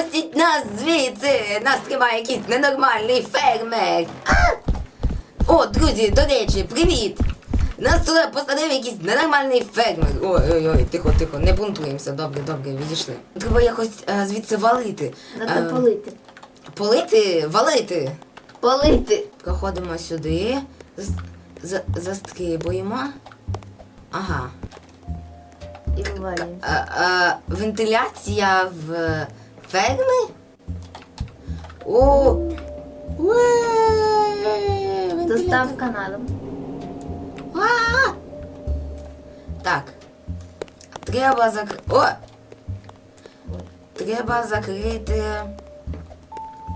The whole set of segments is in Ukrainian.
Випустіть нас звідси! Нас тримає якийсь ненормальний фермер. А! О, друзі, до речі, привіт! Нас туди посадив якийсь ненормальний фермер. Ой-ой-ой, тихо, тихо, не бунтуємося. Добре, добре, відійшли. Треба якось е, звідси валити. Треба Е, полити. Полити, валити. Полити. Проходимо сюди, з- за- застрибуємо. Ага. І вивалюємо. А, а, вентиляція в ферми? О! Доставка на дом. А! Так. Треба закрити. О! Треба закрити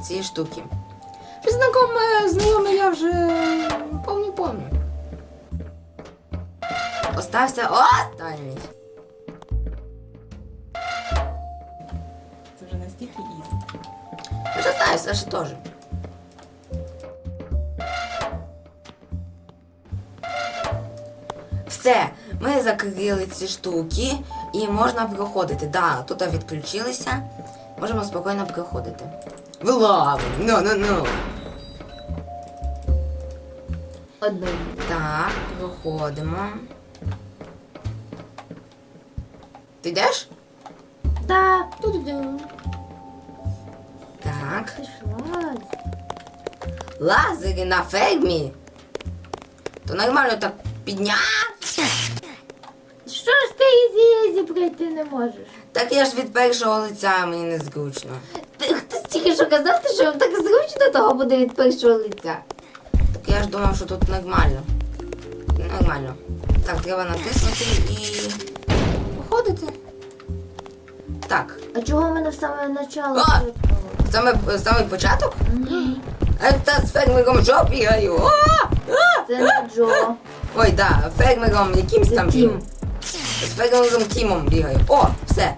ці штуки. Щось знакоме, знайоме я вже помню, помню. Остався останній. Знаю, Саша теж. Все, ми закрили ці штуки і можна проходити. Да, тут відключилися. Можемо спокійно проходити. В лаву! Ну, ну, ну. Одну. Так, проходимо. Ти йдеш? Так. Так. Лазери на фермі. То нормально так підняв. Що ж ти ізі-ізі пройти не можеш? Так я ж від першого лиця мені незручно. Ти хтось тільки що казав, ти, що так зручно того буде від першого лиця. Так я ж думав, що тут нормально. Нормально. Так, треба натиснути і. Походити. Так. А чого в мене в саме начало? А! Саме, саме початок? А та з фермером що бігаю? А! Це не Джо. Ой, да, фермером якимсь там. Тім. З фермером Тімом бігаю. О, все.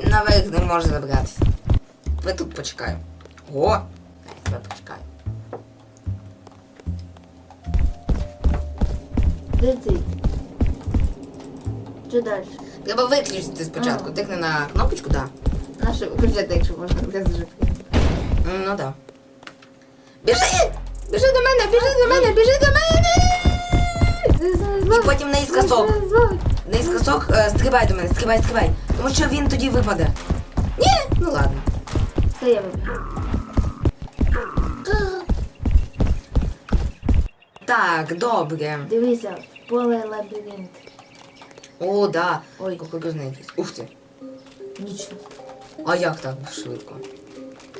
Він наверх не може забратися. Я тут почекаю. О! Я почекаю. Де ти? Що далі? Треба виключити спочатку. Ага. Тикни на кнопочку, так. Да. Наше виключати, якщо можна без житки. М, Ну да. Біжи! Біжи до мене, біжи до мене, біжи до мене! І потім наїскосок. Наїскосок е, стрибай до мене, стрибай, стрибай. Тому що він тоді випаде. Ні, ну ладно. Це я вибігаю. Так, добре. Дивися, поле лабіринт. О, да. Ой. кукурузний якийсь. Ух ти. Нічого. А як так швидко?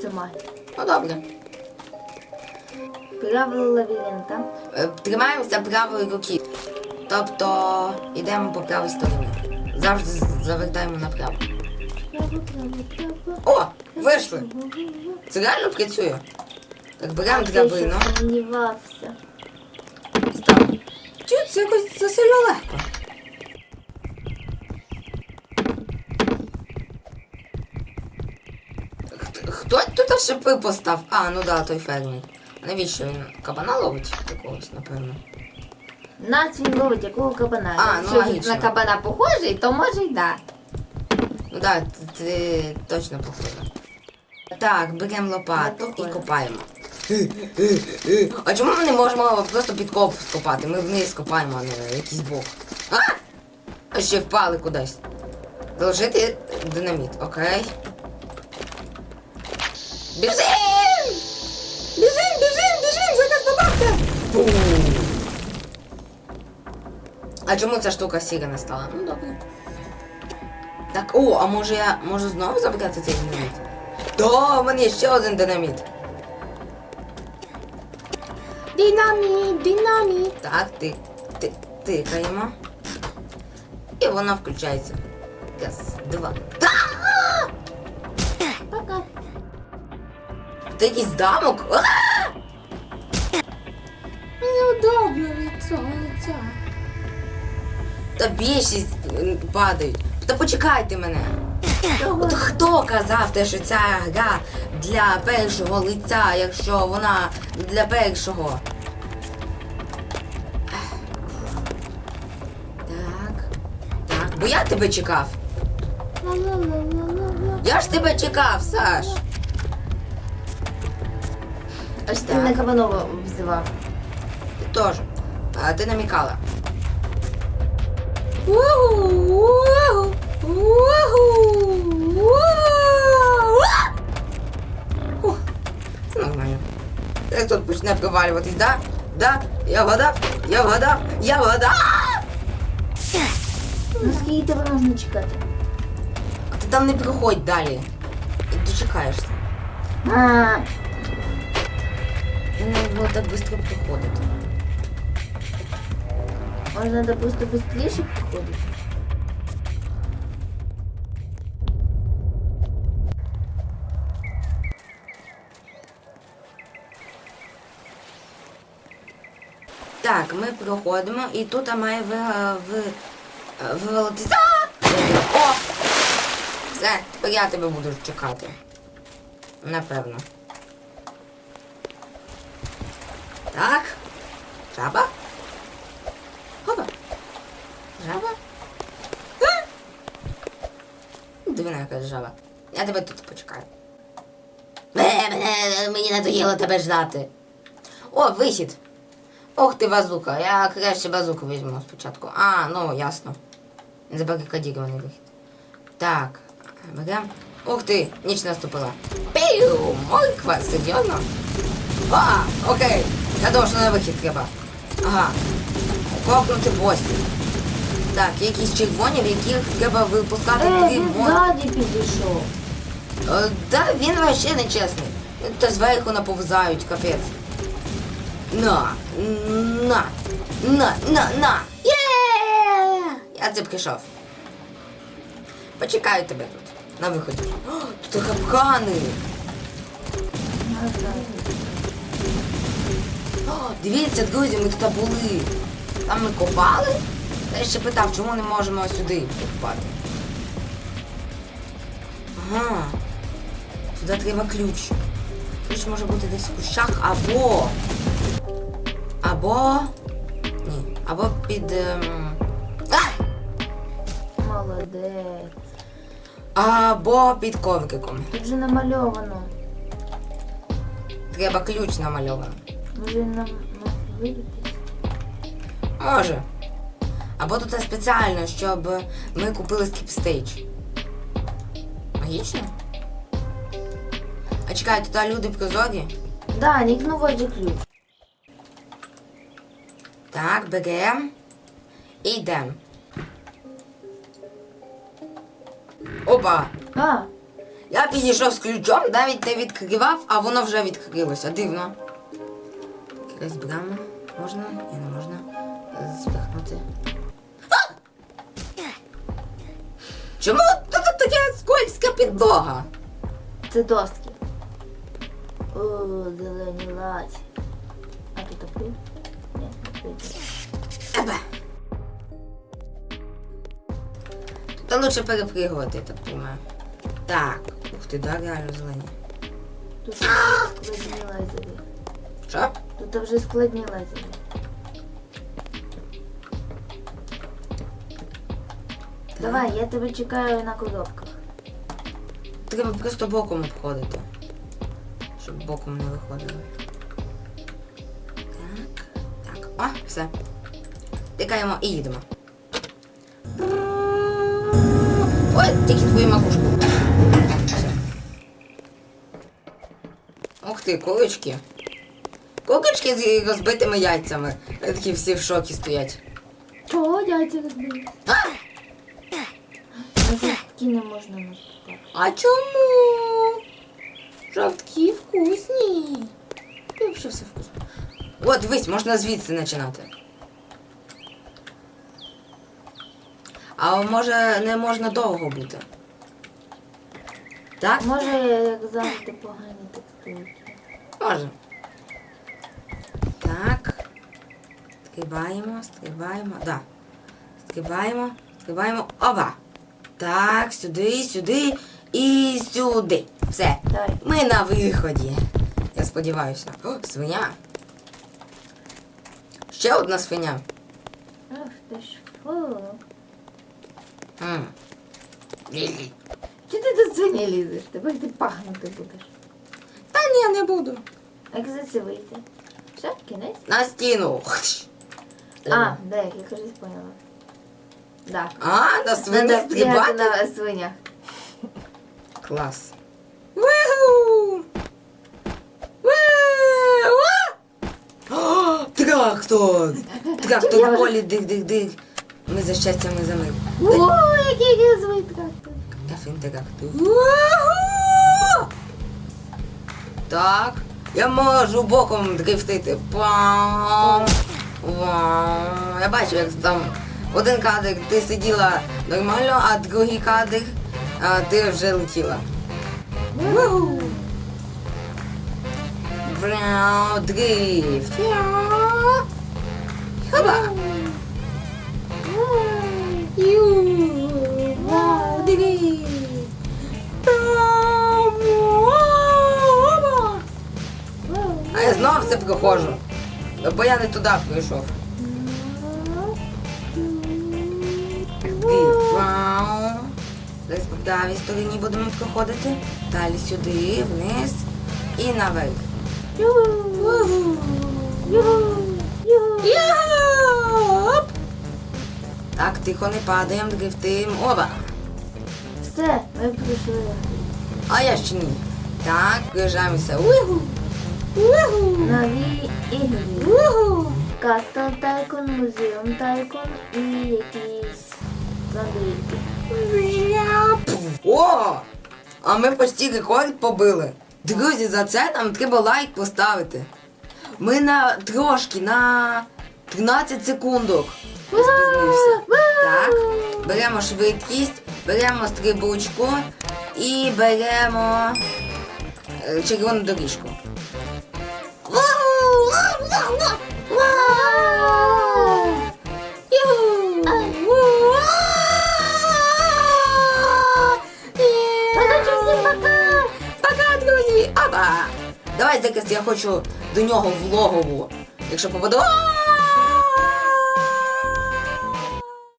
Це магія. Ну добре. Правило лабіринта. Е, Тримаємося правої руки. Тобто йдемо по правій стороні. Завжди з- завертаємо направо. Право, право, право. О! Вийшли! Це реально працює. Так, беремо Ти драбину. ще сумнівався. Чуть це якось засильно легко. Хто тут шипи постав? А, ну да, той фермер. Навіщо він кабана ловить якогось, напевно? Нас він ловить якого кабана. А, ну, Якщо він логічно. на кабана похожий, то може й да. Ну да, ти, ти точно похожа. Так, беремо лопату і копаємо. А чому ми не можемо просто підкоп скопати? Ми вниз копаємо, а не якийсь бок. А! А ще впали кудись. Заложити динаміт, окей. Біжим! Біжим, біжим, біжим! Зараз добавте! А чому ця штука сіра не стала? Ну добре. Так, о, а може я можу знову забрати цей динаміт? Да, в мене є ще один динаміт. Динаміт, динаміт. Так, ти, ти, тикаємо. І вона включається. Раз, два. Та! Ти якийсь дамок? А! Неудобно від цього лиця. Та більшість падають. Та почекайте мене. От хто казав те, що ця гра для першого лиця, якщо вона для першого? Так. Так. Бо я тебе чекав. Я ж тебе чекав, Саш. Аж ти Так. мене Кабанова взивав. Ти теж. А ти намікала. Ух, Це нормально. Десь тут почне провалюватись, да? Да? Я вгадав, я вгадав, я вгадав! Ну скільки тебе можна чекати? А ти там не проходь далі. І дочекаєшся. А, І не було так швидко проходити. можна да просто швидше походити. Так, ми проходимо і тут має ви, ви, вивалитись. А! О! Все, тепер я тебе буду чекати. Напевно. Так. Жаба. Хопа. Жаба. А! Дивина якась жаба. Я тебе тут почекаю. Мені надоїло тебе ждати. О, вихід. Ох ти базука, я краще базуку візьму спочатку. А, ну ясно. Забарикадірований вихід. Так, берем. Ух ти, ніч наступила. Піу, морква, серйозно? А, окей. Я що на вихід треба. Ага. Копнути босів. Так, якісь червоні, в яких треба випускати Е, він босі. ззаді підійшов. Е, Да, він вообще не чесний. Та зверху наповзають, капець. На, на, на, на, на. Є! Я це прийшов. Почекаю тебе тут, на виході. О, тут капкани. О, дивіться, друзі, ми тут були. Там ми копали. Та я ще питав, чому не можемо сюди покупати. Ага. Сюди треба ключ. Ключ може бути десь в кущах або. Або. Ні. Або під. Ем... А! Молодець. Або під ковриком. Тут же намальовано. Треба ключ намальований. Може нам може вилітись? Може. Або тут спеціально, щоб ми купили скіпстейдж. Логічно? А чекай, тут люди прозорі? Да, нікну воді ключ. Так, берем. І йдем. Опа! А, Я підійшов з ключом, навіть не відкривав, а воно вже відкрилося. Дивно. Якась брама. Можна? Ні, не можна. Спихнути. Чому тут така скользька підлога? це доски. О, зелені латі. А тут такий? Ні, не прийде. Ебе. Та лучше перепригувати, я так думаю. Так. Ух ти, да, реально зелені. Тут складні лазери. Що? Тут вже складні лазери. Давай, я тебе чекаю на коробках. Треба просто боком обходити. Щоб боком не виходило. Так. Так. О, все. Тикаємо і їдемо. Ой, тільки твою макушку. Все. Ух ти, кулички. Кулички з розбитими яйцями. Такі всі в шокі стоять. Чого яйця розбили? А! Жовтки не можна наступати. А чому? Жовтки вкусні. І взагалі все вкусно. От, дивись, можна звідси починати. А може не можна довго бути? Так? Може, як завжди, погані текстурки. Може. Так. Стрибаємо, стрибаємо. Да. Стрибаємо, стрибаємо. Опа! Так, сюди, сюди і сюди. Все. Давай. Ми на виході. Я сподіваюся. О, свиня. Ще одна свиня. Ах ти ж фу. М. Лі-лі. Чи ти тут свині лізеш, тепер ти пахнути будеш. Та ні, не буду. А Як за це вийти? Все, кінець? На стіну. А, де, я кажу, поняла. Да. А, на Надо стрибати на свинях. Клас. Виху! Трактор! Трактор в полі дих-дих-дих. Ми за щастя, ми за мир. О, який газовий трактор. Ефін трактор. Так, я можу боком дрифтити. Пам! Вау. Я бачу, як там один кадр ти сиділа нормально, а другий кадр а, ти вже летіла. Вау, дрифт. Оба. А я знов все проходжу. Бо я не туди прийшов. Десь по правій стороні будемо проходити. Далі сюди, вниз і наверх. Так, тихо не падаємо, дрифтим. Оба! Все, ми прийшли. А я ще ні. Так, приїжджаємося. Угу! Угу! Нові ігри. Угу! Кастл Тайкон, Музеум Тайкон і якісь зомбійки. О! А ми почти рекорд побили. Друзі, за це нам треба лайк поставити. Ми на трошки, на 13 секундок. Я спізнився. Так, беремо швидкість, беремо стрибучку і беремо е, червону доріжку. Короче, Давай зараз я хочу до нього в логову. Якщо. А!